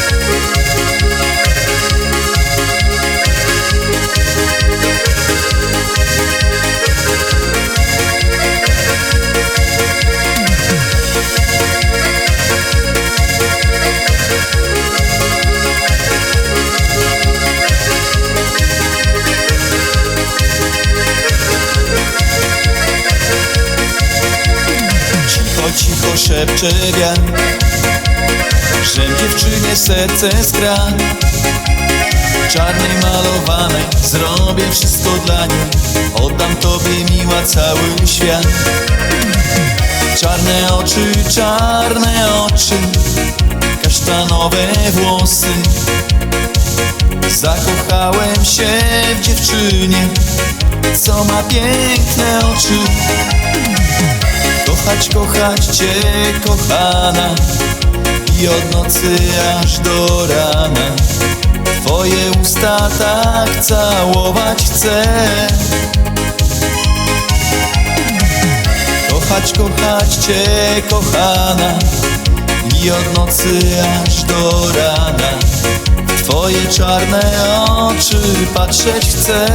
Música szepcze wiatr Że dziewczynie serce skra. Czarnej malowanej Zrobię wszystko dla niej Oddam tobie miła cały świat. Czarne oczy, czarne oczy Kasztanowe włosy. Zakochałem się w dziewczynie Co ma piękne oczy Kochać, kochać Cię, kochana I od nocy aż do rana. Twoje usta tak całować chcę. Kochać, kochać Cię, kochana I od nocy aż do rana. Twoje czarne oczy patrzeć chcę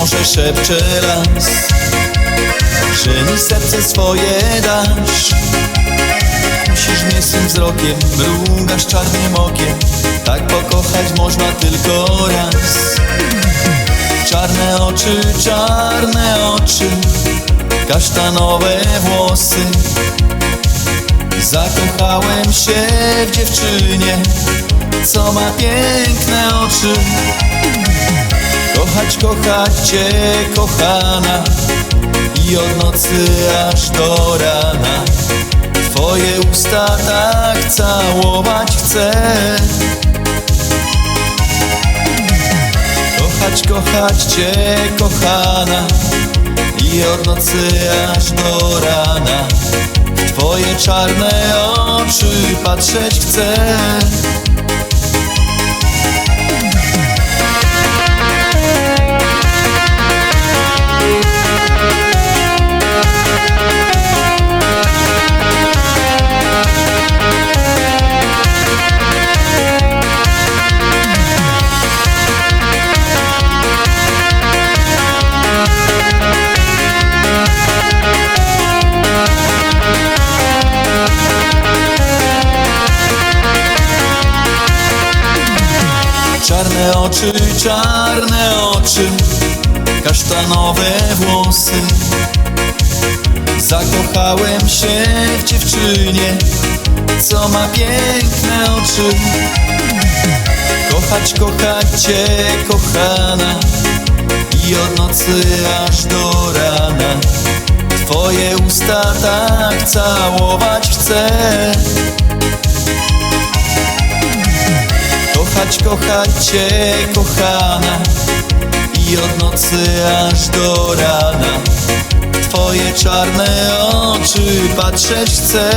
morze, szepcze las Że mi serce swoje dasz. Musisz mnie swym wzrokiem Mrugasz czarnym okiem. Tak pokochać można tylko raz. Czarne oczy, czarne oczy Kasztanowe włosy. Zakochałem się w dziewczynie Co ma piękne oczy Kochać, kochać Cię, kochana I od nocy aż do rana. Twoje usta tak całować chcę. Kochać, kochać Cię, kochana I od nocy aż do rana. Twoje czarne oczy patrzeć chcę Czarne oczy, czarne oczy Kasztanowe włosy. Zakochałem się w dziewczynie Co ma piękne oczy. Kochać, kochać Cię, kochana I od nocy aż do rana. Twoje usta tak całować chcę Kochać, kochać Cię, kochana I od nocy aż do rana. Twoje czarne oczy patrzeć chcę